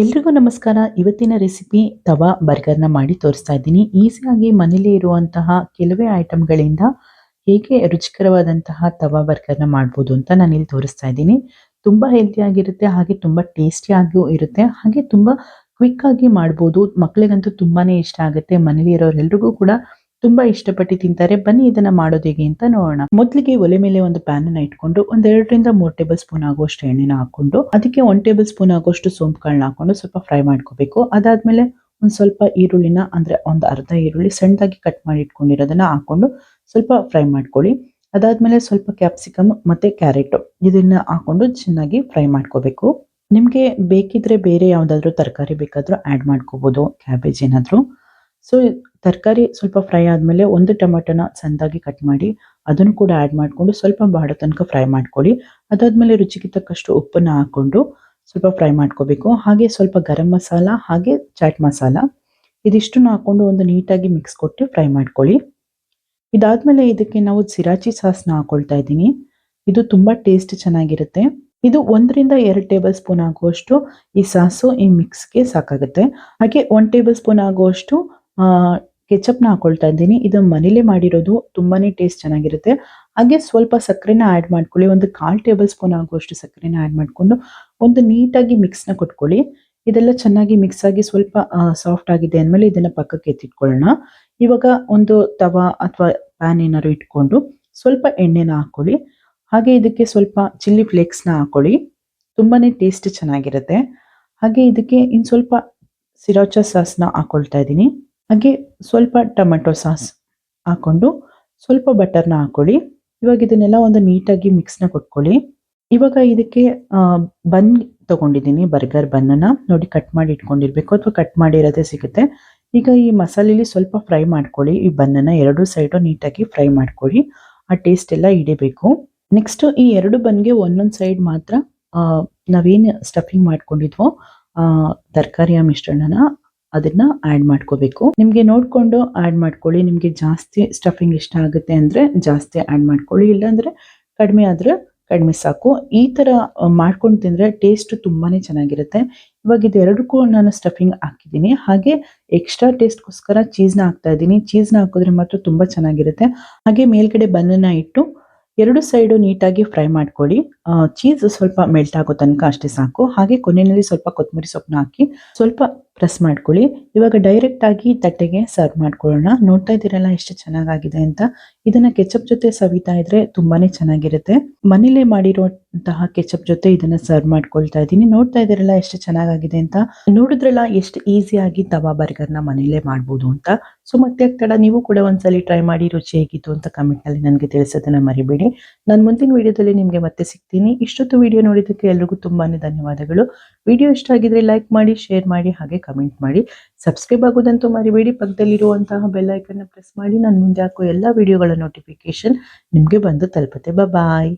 ಎಲ್ರಿಗೂ ನಮಸ್ಕಾರ. ಇವತ್ತಿನ ರೆಸಿಪಿ ತವಾ, ಬರ್ಗರ್ನ ಮಾಡಿ ತೋರಿಸ್ತಾ ಇದ್ದೀನಿ. ಈಸಿಯಾಗಿ ಮನೇಲಿ ಇರುವಂತಹ ಕೆಲವೇ ಐಟಮ್ಗಳಿಂದ ಹೇಗೆ ರುಚಿಕರವಾದಂತಹ ತವಾ, ಬರ್ಗರ್ನ ಮಾಡ್ಬೋದು ಅಂತ ನಾನು ಇಲ್ಲಿ ತೋರಿಸ್ತಾ ಇದ್ದೀನಿ. ತುಂಬಾ ಹೆಲ್ತಿ ಆಗಿರುತ್ತೆ, ಹಾಗೆ ತುಂಬಾ ಟೇಸ್ಟಿಯಾಗಿಯೂ ಇರುತ್ತೆ, ಹಾಗೆ ತುಂಬಾ ಕ್ವಿಕ್ ಆಗಿ ಮಾಡ್ಬೋದು. ಮಕ್ಕಳಿಗಂತೂ ತುಂಬಾನೇ ಇಷ್ಟ ಆಗುತ್ತೆ. ಮನೇಲಿ ಇರೋರೆಲ್ರಿಗೂ ಕೂಡ ತುಂಬಾ ಇಷ್ಟಪಟ್ಟು ತಿಂತಾರೆ. ಬನ್ನಿ ಇದನ್ನ ಮಾಡೋದು ಹೇಗೆ ಅಂತ ನೋಡೋಣ. ಮೊದಲಿಗೆ ಒಲೆ ಮೇಲೆ ಒಂದು ಪ್ಯಾನ್ ಅನ್ನ ಇಟ್ಕೊಂಡು ಒಂದ್ ಎರಡರಿಂದ ಮೂರ್ ಟೇಬಲ್ ಸ್ಪೂನ್ ಆಗುವಷ್ಟು ಎಣ್ಣೆನ ಹಾಕೊಂಡು, ಅದಕ್ಕೆ ಒನ್ ಟೇಬಲ್ ಸ್ಪೂನ್ ಆಗುವಷ್ಟು ಸೋಂಪುಗಳನ್ನ ಹಾಕೊಂಡು ಸ್ವಲ್ಪ ಫ್ರೈ ಮಾಡ್ಕೋಬೇಕು. ಅದಾದ್ಮೇಲೆ ಒಂದ್ ಸ್ವಲ್ಪ ಈರುಳ್ಳಿನ, ಅಂದ್ರೆ ಒಂದ್ ಅರ್ಧ ಈರುಳ್ಳಿ ಸಣ್ಣದಾಗಿ ಕಟ್ ಮಾಡಿ ಇಟ್ಕೊಂಡಿರೋದನ್ನ ಹಾಕೊಂಡು ಸ್ವಲ್ಪ ಫ್ರೈ ಮಾಡ್ಕೊಳ್ಳಿ. ಅದಾದ್ಮೇಲೆ ಸ್ವಲ್ಪ ಕ್ಯಾಪ್ಸಿಕಮ್ ಮತ್ತೆ ಕ್ಯಾರೆಟ್ ಇದನ್ನ ಹಾಕೊಂಡು ಚೆನ್ನಾಗಿ ಫ್ರೈ ಮಾಡ್ಕೋಬೇಕು. ನಿಮ್ಗೆ ಬೇಕಿದ್ರೆ ಬೇರೆ ಯಾವ್ದಾದ್ರು ತರಕಾರಿ ಬೇಕಾದ್ರೂ ಆಡ್ ಮಾಡ್ಕೋಬಹುದು ಕ್ಯಾಬೇಜ್ ಏನಾದ್ರು. ಸೊ ತರಕಾರಿ ಸ್ವಲ್ಪ ಫ್ರೈ ಆದಮೇಲೆ ಒಂದು ಟೊಮೆಟೊನ ಸಣ್ಣದಾಗಿ ಕಟ್ ಮಾಡಿ, ಅದನ್ನು ಕೂಡ ಆ್ಯಡ್ ಮಾಡಿಕೊಂಡು ಸ್ವಲ್ಪ ಬಾಡ ತನಕ ಫ್ರೈ ಮಾಡ್ಕೊಳ್ಳಿ. ಅದಾದಮೇಲೆ ರುಚಿಗೆ ತಕ್ಕಷ್ಟು ಉಪ್ಪನ್ನು ಹಾಕ್ಕೊಂಡು ಸ್ವಲ್ಪ ಫ್ರೈ ಮಾಡ್ಕೋಬೇಕು. ಹಾಗೆ ಸ್ವಲ್ಪ ಗರಂ ಮಸಾಲ, ಹಾಗೆ ಚಾಟ್ ಮಸಾಲ ಇದಿಷ್ಟನ್ನು ಹಾಕ್ಕೊಂಡು ಒಂದು ನೀಟಾಗಿ ಮಿಕ್ಸ್ ಕೊಟ್ಟು ಫ್ರೈ ಮಾಡ್ಕೊಳ್ಳಿ. ಇದಾದಮೇಲೆ ಇದಕ್ಕೆ ನಾವು ಸಿರಾಚಿ ಸಾಸ್ನ ಹಾಕೊಳ್ತಾ ಇದ್ದೀನಿ. ಇದು ತುಂಬ ಟೇಸ್ಟ್ ಚೆನ್ನಾಗಿರುತ್ತೆ. ಇದು ಒಂದರಿಂದ ಎರಡು ಟೇಬಲ್ ಸ್ಪೂನ್ ಆಗುವಷ್ಟು ಈ ಸಾಸು ಈ ಮಿಕ್ಸ್ಗೆ ಸಾಕಾಗುತ್ತೆ. ಹಾಗೆ ಒನ್ ಟೇಬಲ್ ಸ್ಪೂನ್ ಆಗುವಷ್ಟು ಕೆಚಪ್ನ ಹಾಕೊಳ್ತಾ ಇದ್ದೀನಿ. ಇದು ಮನೇಲಿ ಮಾಡಿರೋದು ತುಂಬಾನೇ ಟೇಸ್ಟ್ ಚೆನ್ನಾಗಿರುತ್ತೆ. ಹಾಗೆ ಸ್ವಲ್ಪ ಸಕ್ಕರೆನ ಆ್ಯಡ್ ಮಾಡ್ಕೊಳ್ಳಿ. ಒಂದು ಕಾಲು ಟೇಬಲ್ ಸ್ಪೂನ್ ಆಗುವಷ್ಟು ಸಕ್ಕರೆನ ಆ್ಯಡ್ ಮಾಡಿಕೊಂಡು ಒಂದು ನೀಟಾಗಿ ಮಿಕ್ಸ್ನ ಕೊಟ್ಕೊಳ್ಳಿ. ಇದೆಲ್ಲ ಚೆನ್ನಾಗಿ ಮಿಕ್ಸ್ ಆಗಿ ಸ್ವಲ್ಪ ಸಾಫ್ಟ್ ಆಗಿದೆ ಅಂದಮೇಲೆ ಇದನ್ನ ಪಕ್ಕಕ್ಕೆ ಎತ್ತಿಟ್ಕೊಳ್ಳೋಣ. ಇವಾಗ ಒಂದು ತವಾ ಅಥವಾ ಪ್ಯಾನ್ ಏನಾದ್ರು ಇಟ್ಕೊಂಡು ಸ್ವಲ್ಪ ಎಣ್ಣೆನ ಹಾಕ್ಕೊಳ್ಳಿ. ಹಾಗೆ ಇದಕ್ಕೆ ಸ್ವಲ್ಪ ಚಿಲ್ಲಿ ಫ್ಲೇಕ್ಸ್ನ ಹಾಕೊಳ್ಳಿ ತುಂಬಾನೇ ಟೇಸ್ಟ್ ಚೆನ್ನಾಗಿರುತ್ತೆ. ಹಾಗೆ ಇದಕ್ಕೆ ಇನ್ನು ಸ್ವಲ್ಪ ಸಿರಾಚಾ ಸಾಸ್ನ ಹಾಕೊಳ್ತಾ ಇದ್ದೀನಿ. ಹಾಗೆ ಸ್ವಲ್ಪ ಟೊಮೆಟೊ ಸಾಸ್ ಹಾಕೊಂಡು ಸ್ವಲ್ಪ ಬಟರ್ನ ಹಾಕೊಳ್ಳಿ. ಇವಾಗ ಇದನ್ನೆಲ್ಲ ಒಂದು ನೀಟಾಗಿ ಮಿಕ್ಸ್ನ ಕೊಟ್ಕೊಳ್ಳಿ. ಇವಾಗ ಇದಕ್ಕೆ ಬನ್ ತೊಗೊಂಡಿದ್ದೀನಿ, ಬರ್ಗರ್ ಬನ್ನನ್ನ ನೋಡಿ ಕಟ್ ಮಾಡಿ ಇಟ್ಕೊಂಡಿರ್ಬೇಕು ಅಥವಾ ಕಟ್ ಮಾಡಿರೋದೇ ಸಿಗುತ್ತೆ. ಈಗ ಈ ಮಸಾಲೆಲಿ ಸ್ವಲ್ಪ ಫ್ರೈ ಮಾಡ್ಕೊಳ್ಳಿ. ಈ ಬನ್ನನ್ನ ಎರಡು ಸೈಡು ನೀಟಾಗಿ ಫ್ರೈ ಮಾಡ್ಕೊಳ್ಳಿ. ಆ ಟೇಸ್ಟ್ ಎಲ್ಲ ಹಿಡಿಬೇಕು. ನೆಕ್ಸ್ಟ್ ಈ ಎರಡು ಬನ್ಗೆ ಒಂದೊಂದು ಸೈಡ್ ಮಾತ್ರ ನಾವೇನು ಸ್ಟಫಿಂಗ್ ಮಾಡ್ಕೊಂಡಿದ್ವೋ ತರಕಾರಿಯ ಮಿಶ್ರಣನ ಅದನ್ನ ಆಡ್ ಮಾಡ್ಕೋಬೇಕು. ನಿಮ್ಗೆ ನೋಡ್ಕೊಂಡು ಆಡ್ ಮಾಡ್ಕೊಳ್ಳಿ. ನಿಮ್ಗೆ ಜಾಸ್ತಿ ಸ್ಟಫಿಂಗ್ ಇಷ್ಟ ಆಗುತ್ತೆ ಅಂದ್ರೆ ಜಾಸ್ತಿ ಆಡ್ ಮಾಡ್ಕೊಳ್ಳಿ. ಇಲ್ಲಾಂದ್ರೆ ಕಡಿಮೆ ಆದ್ರೆ ಕಡಿಮೆ ಸಾಕು. ಈ ತರ ಮಾಡ್ಕೊಂಡು ತಿಂದ್ರೆ ಟೇಸ್ಟ್ ತುಂಬಾನೇ ಚೆನ್ನಾಗಿರುತ್ತೆ. ಇವಾಗ ಇದೆರಡಕ್ಕೂ ನಾನು ಸ್ಟಫಿಂಗ್ ಹಾಕಿದ್ದೀನಿ. ಹಾಗೆ ಎಕ್ಸ್ಟ್ರಾ ಟೇಸ್ಟ್ಗೋಸ್ಕರ ಚೀಸ್ನ ಹಾಕ್ತಾ ಇದ್ದೀನಿ. ಚೀಸ್ನ ಹಾಕಿದ್ರೆ ಮಾತ್ರ ತುಂಬಾ ಚೆನ್ನಾಗಿರುತ್ತೆ. ಹಾಗೆ ಮೇಲ್ಗಡೆ ಬನ್ನನ್ನ ಇಟ್ಟು ಎರಡು ಸೈಡು ನೀಟಾಗಿ ಫ್ರೈ ಮಾಡ್ಕೊಳ್ಳಿ. ಚೀಸ್ ಸ್ವಲ್ಪ ಮೆಲ್ಟ್ ಆಗೋ ತನಕ ಅಷ್ಟೇ ಸಾಕು. ಹಾಗೆ ಕೊನೆಯಲ್ಲಿ ಸ್ವಲ್ಪ ಕೊತ್ತಂಬರಿ ಸೊಪ್ಪನ್ನ ಹಾಕಿ ಸ್ವಲ್ಪ ಪ್ರೆಸ್ ಮಾಡ್ಕೊಳ್ಳಿ. ಇವಾಗ ಡೈರೆಕ್ಟ್ ಆಗಿ ತಟ್ಟೆಗೆ ಸರ್ವ್ ಮಾಡ್ಕೊಳ್ಳೋಣ. ನೋಡ್ತಾ ಇದ್ದೀರಲ್ಲ ಎಷ್ಟು ಚೆನ್ನಾಗಾಗಿದೆ ಅಂತ. ಇದನ್ನ ಕೆಚಪ್ ಜೊತೆ ಸವಿತಾ ಇದ್ರೆ ತುಂಬಾನೇ ಚೆನ್ನಾಗಿರುತ್ತೆ. ಮನೇಲೆ ಮಾಡಿರುವಂತಹ ಕೆಚಪ್ ಜೊತೆ ಇದನ್ನ ಸರ್ವ್ ಮಾಡ್ಕೊಳ್ತಾ ಇದ್ದೀನಿ. ನೋಡ್ತಾ ಇದ್ದೀರಲ್ಲ ಎಷ್ಟು ಚೆನ್ನಾಗಾಗಿದೆ ಅಂತ. ನೋಡಿದ್ರಲ್ಲ ಎಷ್ಟು ಈಸಿಯಾಗಿ ತವಾ ಬರ್ಗರ್ನ ಮನೇಲೆ ಮಾಡ್ಬೋದು ಅಂತ. ಸೊ ಮತ್ತೆ ತಡ ನೀವು ಕೂಡ ಒಂದ್ಸಲಿ ಟ್ರೈ ಮಾಡಿ ರುಚಿ ಹೇಗಿತ್ತು ಅಂತ ಕಮೆಂಟ್ನಲ್ಲಿ ನನಗೆ ತಿಳಿಸೋದನ್ನ ಮರಿಬೇಡಿ. ನಾನು ಮುಂದಿನ ವಿಡಿಯೋದಲ್ಲಿ ನಿಮಗೆ ಮತ್ತೆ ಸಿಗ್ತೀನಿ. ಇಷ್ಟೊತ್ತು ವಿಡಿಯೋ ನೋಡಿದ್ದಕ್ಕೆ ಎಲ್ರಿಗೂ ತುಂಬಾನೇ ಧನ್ಯವಾದಗಳು. ವಿಡಿಯೋ ಇಷ್ಟ ಆಗಿದ್ರೆ ಲೈಕ್ ಮಾಡಿ, ಶೇರ್ ಮಾಡಿ, ಹಾಗೆ ಕಮೆಂಟ್ ಮಾಡಿ. ಸಬ್ಸ್ಕ್ರೈಬ್ ಆಗೋದಂತೂ ಮರಿಬೇಡಿ. ಪಕ್ಕದಲ್ಲಿರುವಂತಹ ಬೆಲ್ ಐಕನ್ನ ಪ್ರೆಸ್ ಮಾಡಿ. ನಾನು ಮುಂದೆ ಹಾಕೋ ಎಲ್ಲ ವಿಡಿಯೋಗಳ ನೋಟಿಫಿಕೇಶನ್ ನಿಮಗೆ ಬಂದು ತಲುಪುತ್ತೆ. ಬಾಯ್